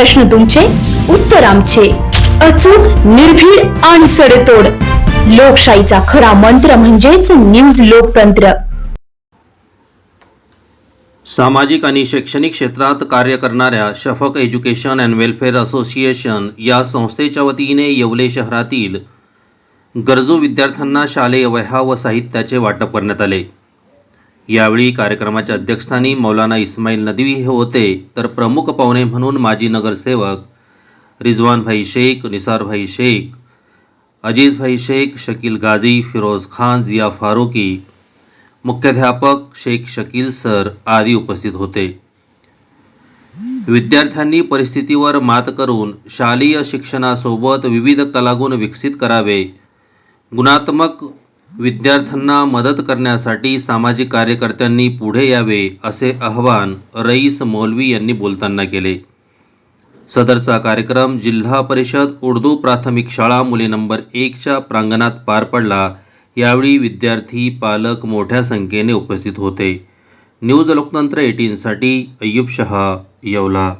प्रश्न तुमचे उत्तर आमचे. अचूक निर्भीड आणि सडेतोड. लोकशाहीचा खरा मंत्र म्हणजेच न्यूज लोकतंत्र. सामाजिक आणि शैक्षणिक क्षेत्रात कार्य करणाऱ्या Shafaq education and welfare association या संस्थेच्या वतीने येवले शहरातील गरजू विद्यार्थ्यांना शालेय वह्या व साहित्याचे वाटप करण्यात आले. यावेळी कार्यक्रमाच्या अध्यक्षस्थानी मौलाना इस्माईल नदवी हे होते. तर प्रमुख पाहुणे म्हणून माजी नगरसेवक रिजवानभाई शेख निसारभाई शेख अजीजभाई शेख शकील गाझी फिरोज खान जिया फारुकी मुख्याध्यापक शेख शकील सर आदी उपस्थित होते. विद्यार्थ्यांनी परिस्थितीवर मात करून शालेय शिक्षणासोबत विविध कलागुण विकसित करावे. गुणात्मक विद्यार्थ्यांना मदत करण्यासाठी सामाजिक कार्यकर्त्यांनी पुढे यावे असे आवाहन रईस मौलवी यांनी बोलताना केले. सदरचा कार्यक्रम जिल्हा परिषद उर्दू प्राथमिक शाळा मुले नंबर एकच्या प्रांगणात पार पडला. यावेळी विद्यार्थी पालक मोठ्या संख्येने उपस्थित होते. न्यूज लोकतंत्र एटीनसाठी अय्यूब शहा येवला.